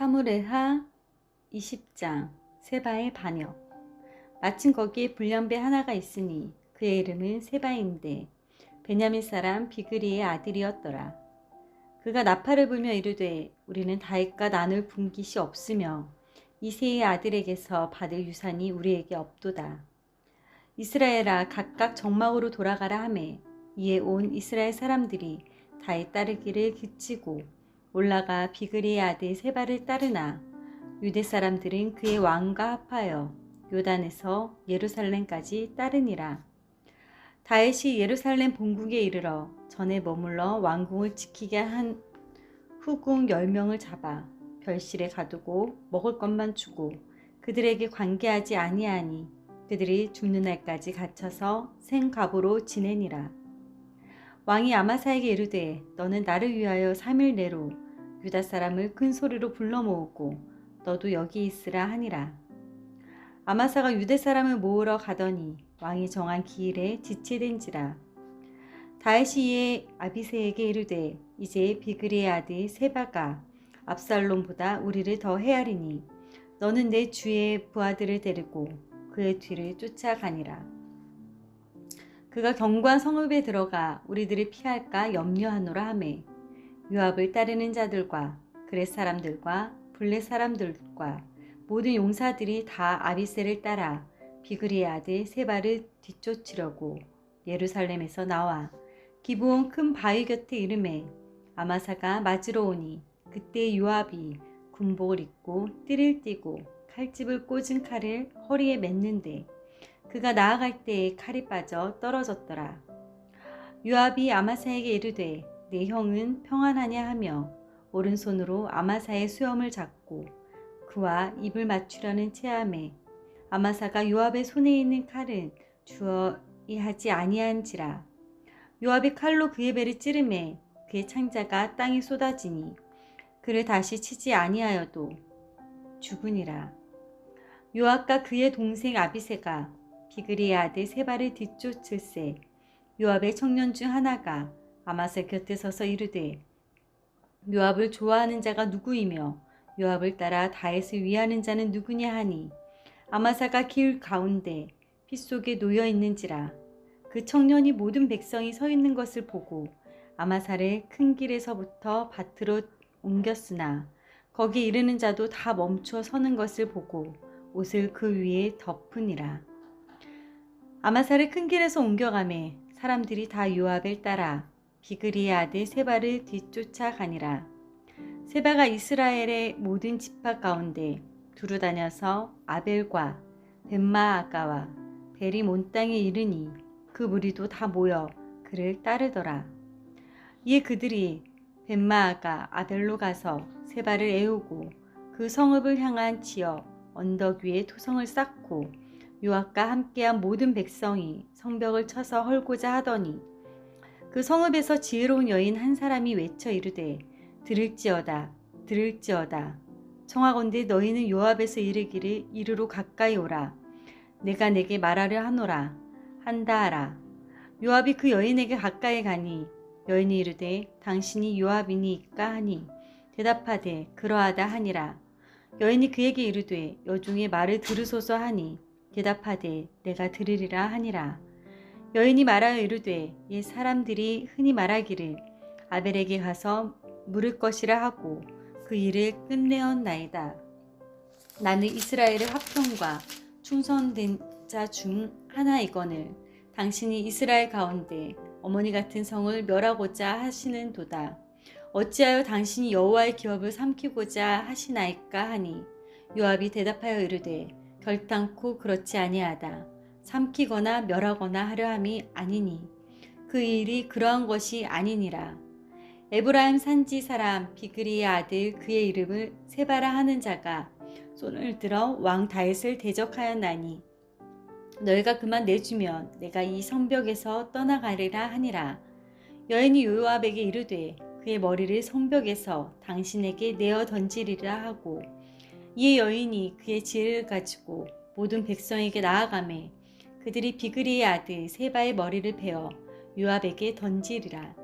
사무레하 20장 세바의 반역 마침 거기에 불량배 하나가 있으니 그의 이름은 세바인데 베냐민 사람 비그리의 아들이었더라. 그가 나팔을 불며 이르되 우리는 다윗과 난을 분 기시 없으며 이세의 아들에게서 받을 유산이 우리에게 없도다. 이스라엘아 각각 정막으로 돌아가라 하매 이에 온 이스라엘 사람들이 다윗 따르기를 그치고 올라가 비그리의 아들 세바를 따르나 유대 사람들은 그의 왕과 합하여 요단에서 예루살렘까지 따르니라. 다윗이 예루살렘 본국에 이르러 전에 머물러 왕궁을 지키게 한 후궁 열명을 잡아 별실에 가두고 먹을 것만 주고 그들에게 관계하지 아니하니 그들이 죽는 날까지 갇혀서 생갑으로 지내니라. 왕이 아마사에게 이르되 너는 나를 위하여 3일 내로 유다 사람을 큰 소리로 불러 모으고 너도 여기 있으라 하니라. 아마사가 유대 사람을 모으러 가더니 왕이 정한 기일에 지체된지라. 다윗이 이에 아비세에게 이르되 이제 비그리의 아들 세바가 압살롬보다 우리를 더 헤아리니 너는 내 주의 부하들을 데리고 그의 뒤를 쫓아가니라. 그가 경관 성읍에 들어가 우리들을 피할까 염려하노라 하매 요압을 따르는 자들과 그렛 사람들과 블레 사람들과 모든 용사들이 다 아비세를 따라 비그리의 아들 세바를 뒤쫓으려고 예루살렘에서 나와 기브온 큰 바위 곁에 이름에 아마사가 맞으러 오니 그때 요압이 군복을 입고 띠를 띠고 칼집을 꽂은 칼을 허리에 맸는데 그가 나아갈 때에 칼이 빠져 떨어졌더라. 요압이 아마사에게 이르되 내 형은 평안하냐 하며 오른손으로 아마사의 수염을 잡고 그와 입을 맞추려는 체함에 아마사가 요압의 손에 있는 칼은 주어이 하지 아니한지라 요압이 칼로 그의 배를 찌르매 그의 창자가 땅에 쏟아지니 그를 다시 치지 아니하여도 죽으니라 요압과 그의 동생 아비세가 비그리의 아들 세바를 뒤쫓을세. 요압의 청년 중 하나가 아마세 곁에 서서 이르되 요압을 좋아하는 자가 누구이며 요압을 따라 다윗을 위하는 자는 누구냐 하니? 아마사가 길 가운데 피 속에 놓여 있는지라. 그 청년이 모든 백성이 서 있는 것을 보고 아마사를 큰 길에서부터 밭으로 옮겼으나 거기 이르는 자도 다 멈추어 서는 것을 보고 옷을 그 위에 덮으니라 아마사를 큰 길에서 옮겨가매 사람들이 다 요압을 따라 비그리의 아들 세바를 뒤쫓아가니라. 세바가 이스라엘의 모든 집합 가운데 두루 다녀서 아벨과 벤마아가와 베리 몬 땅에 이르니 그 무리도 다 모여 그를 따르더라. 이에 그들이 벤마아가 아벨로 가서 세바를 애우고 그 성읍을 향한 지어 언덕 위에 토성을 쌓고 요압과 함께한 모든 백성이 성벽을 쳐서 헐고자 하더니 그 성읍에서 지혜로운 여인 한 사람이 외쳐 이르되 들을지어다 들을지어다. 청하건대 너희는 요압에서 이르기를 이르로 가까이 오라. 내가 내게 말하려 하노라. 한다 하라. 요압이 그 여인에게 가까이 가니 여인이 이르되 당신이 요압이니까 하니 대답하되 그러하다 하니라. 여인이 그에게 이르되 여중의 말을 들으소서 하니 대답하되 내가 들으리라 하니라 여인이 말하여 이르되 옛 사람들이 흔히 말하기를 아벨에게 가서 물을 것이라 하고 그 일을 끝내었나이다. 나는 이스라엘의 화평과 충성된 자 중 하나이거늘 당신이 이스라엘 가운데 어머니 같은 성을 멸하고자 하시는 도다. 어찌하여 당신이 여호와의 기업을 삼키고자 하시나이까 하니 요압이 대답하여 이르되 결단코 그렇지 아니하다. 삼키거나 멸하거나 하려 함이 아니니 그 일이 그러한 것이 아니니라. 에브라임 산지 사람 비그리의 아들 그의 이름을 세바라 하는 자가 손을 들어 왕 다윗을 대적하였나니 너희가 그만 내주면 내가 이 성벽에서 떠나가리라 하니라. 여인이 요압에게 이르되 그의 머리를 성벽에서 당신에게 내어 던지리라 하고 이에 여인이 그의 지혜를 가지고 모든 백성에게 나아가매 그들이 비그리의 아들 세바의 머리를 베어 요압에게 던지리라.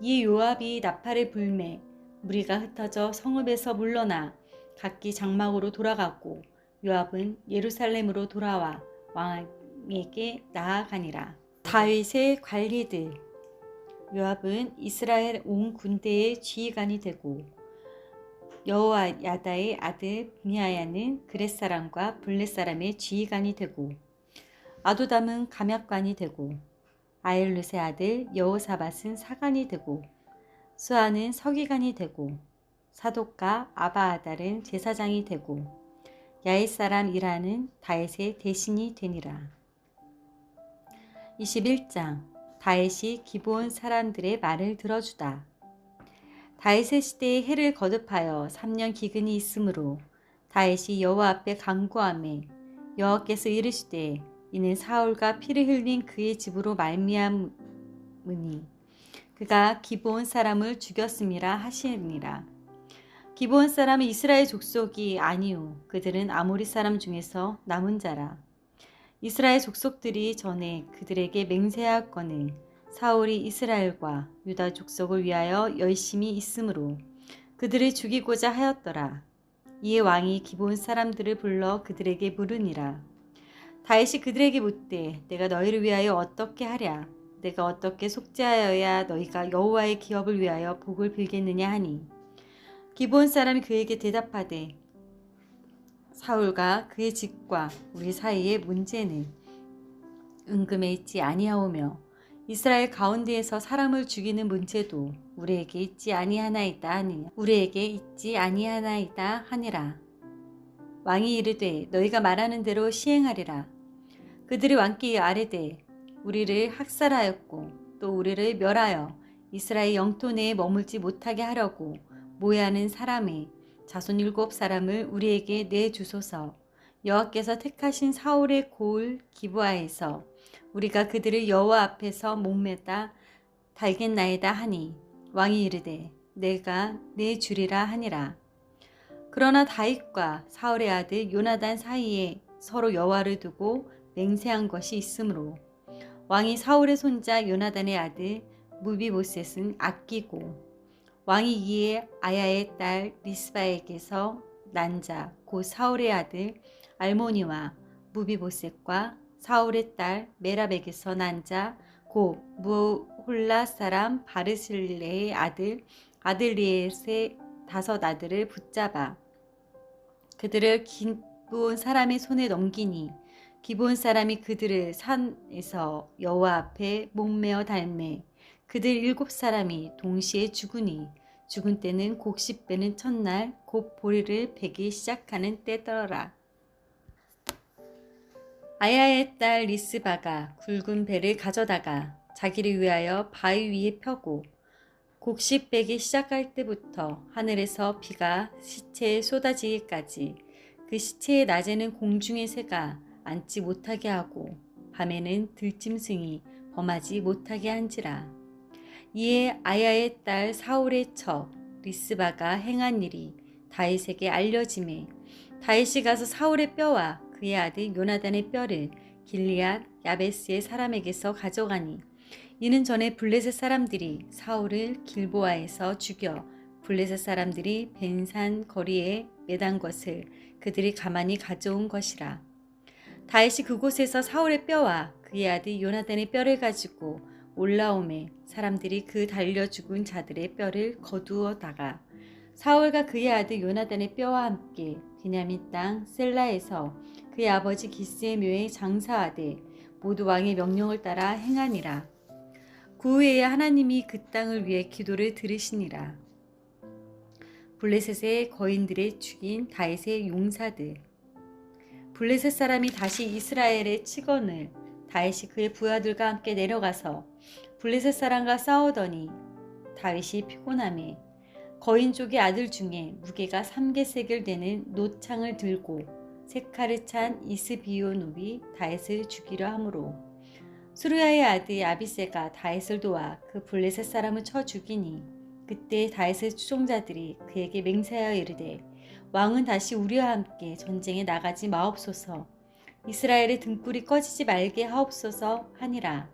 이 요압이 나팔을 불매 무리가 흩어져 성읍에서 물러나 각기 장막으로 돌아가고 요압은 예루살렘으로 돌아와 왕에게 나아가니라. 다윗의 관리들 요압은 이스라엘 온 군대의 지휘관이 되고 여호와 야다의 아들 브니아야는 그렛 사람과 블렛 사람의 지휘관이 되고 아도담은 감약관이 되고 아일룻의 아들 여호사밧은 사관이 되고 수아는 서기관이 되고 사독과 아바아달은 제사장이 되고 야의 사람 이라는 다윗의 대신이 되니라. 21장 다윗이 기본 사람들의 말을 들어주다. 다윗의 시대에 해를 거듭하여 3년 기근이 있으므로 다윗이 여호와 앞에 간구하매 여호와께서 이르시되 이는 사울과 피를 흘린 그의 집으로 말미암으니 그가 기본 사람을 죽였음이라 하시니라. 기본 사람은 이스라엘 족속이 아니오 그들은 아모리 사람 중에서 남은 자라. 이스라엘 족속들이 전에 그들에게 맹세하였거늘 사울이 이스라엘과 유다 족속을 위하여 열심히 있으므로 그들을 죽이고자 하였더라. 이에 왕이 기본 사람들을 불러 그들에게 물으니라. 다윗이 그들에게 묻되 내가 너희를 위하여 어떻게 하랴 내가 어떻게 속죄하여야 너희가 여호와의 기업을 위하여 복을 빌겠느냐 하니 기본 사람이 그에게 대답하되 사울과 그의 집과 우리 사이의 문제는 은금에 있지 아니하오며 이스라엘 가운데에서 사람을 죽이는 문제도 우리에게 있지 아니하나이다 하니 우리에게 있지 아니하나이다 하니라. 왕이 이르되 너희가 말하는 대로 시행하리라. 그들이 왕께 아뢰되 우리를 학살하였고 또 우리를 멸하여 이스라엘 영토 내에 머물지 못하게 하려고 모해하는 사람의 자손 일곱 사람을 우리에게 내 주소서. 여호와께서 택하신 사울의 고을 기부하에서 우리가 그들을 여호와 앞에서 목매다 달겠나이다 하니 왕이 이르되 내가 내 주리라 하니라. 그러나 다윗과 사울의 아들 요나단 사이에 서로 여호와를 두고 맹세한 것이 있으므로 왕이 사울의 손자 요나단의 아들 무비보셋은 아끼고 왕이 이에 아야의 딸 리스바에게서 난 자 곧 사울의 아들 알모니와 무비보셋과 사울의 딸 메랍에게서 난자 곧 무홀라 사람 바르실레의 아들 아들리엣의 다섯 아들을 붙잡아 그들을 기쁜 사람의 손에 넘기니 기본 사람이 그들을 산에서 여호와 앞에 목매어 달매 그들 일곱 사람이 동시에 죽으니 죽은 때는 곡식 빼는 첫날 곧 보리를 베기 시작하는 때더라. 아야의 딸 리스바가 굵은 배를 가져다가 자기를 위하여 바위 위에 펴고 곡식 빼기 시작할 때부터 하늘에서 비가 시체에 쏟아지기까지 그 시체의 낮에는 공중의 새가 앉지 못하게 하고 밤에는 들짐승이 범하지 못하게 한지라. 이에 아야의 딸 사울의 처 리스바가 행한 일이 다윗에게 알려짐에 다윗이 가서 사울의 뼈와 그의 아들 요나단의 뼈를 길리앗 야베스의 사람에게서 가져가니 이는 전에 블레셋 사람들이 사울을 길보아에서 죽여 블레셋 사람들이 벤산 거리에 매단 것을 그들이 가만히 가져온 것이라. 다윗이 그곳에서 사울의 뼈와 그의 아들 요나단의 뼈를 가지고 올라오매 사람들이 그 달려 죽은 자들의 뼈를 거두어다가 사울과 그의 아들 요나단의 뼈와 함께 비냐민 땅 셀라에서 그의 아버지 기스의 묘에 장사하되 모두 왕의 명령을 따라 행하니라. 그 후에 하나님이 그 땅을 위해 기도를 들으시니라. 블레셋의 거인들의 죽인 다윗의 용사들 블레셋 사람이 다시 이스라엘의 치건을 다윗이 그의 부하들과 함께 내려가서 블레셋 사람과 싸우더니 다윗이 피곤함에 거인 쪽의 아들 중에 무게가 3개세겔 되는 노창을 들고 세칼을 찬 이스비오누비 다윗을 죽이려 하므로 수르야의 아들 아비세가 다윗을 도와 그 블레셋 사람을 쳐 죽이니 그때 다윗의 추종자들이 그에게 맹세하여 이르되 왕은 다시 우리와 함께 전쟁에 나가지 마옵소서. 이스라엘의 등불이 꺼지지 말게 하옵소서 하니라.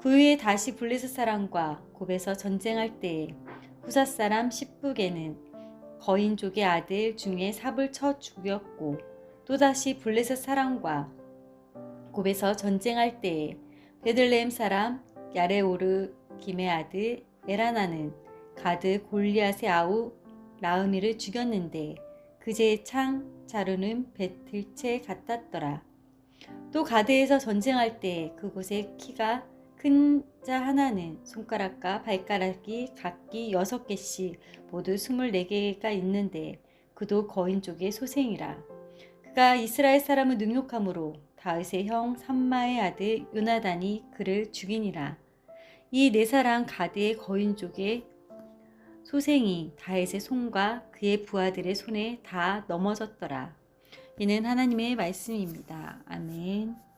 그 후에 다시 블레셋 사람과 곱에서 전쟁할 때에 후사 사람 십북에는 거인족의 아들 중에 삽을 쳐 죽였고 또다시 블레셋 사람과 곱에서 전쟁할 때에 베들레헴 사람 야레오르 김의 아들 에라나는 가드 골리앗의 아우 라흐미를 죽였는데 그제의 창 자루는 배틀채 같았더라. 또 가드에서 전쟁할 때 그곳에 키가 큰 자 하나는 손가락과 발가락이 각기 여섯 개씩 모두 스물네 개가 있는데 그도 거인 쪽의 소생이라. 그가 이스라엘 사람을 능욕함으로 다윗의 형 삼마의 아들 요나단이 그를 죽이니라. 이 네 사람 가드의 거인족의 소생이 다윗의 손과 그의 부하들의 손에 다 넘어졌더라. 이는 하나님의 말씀입니다. 아멘.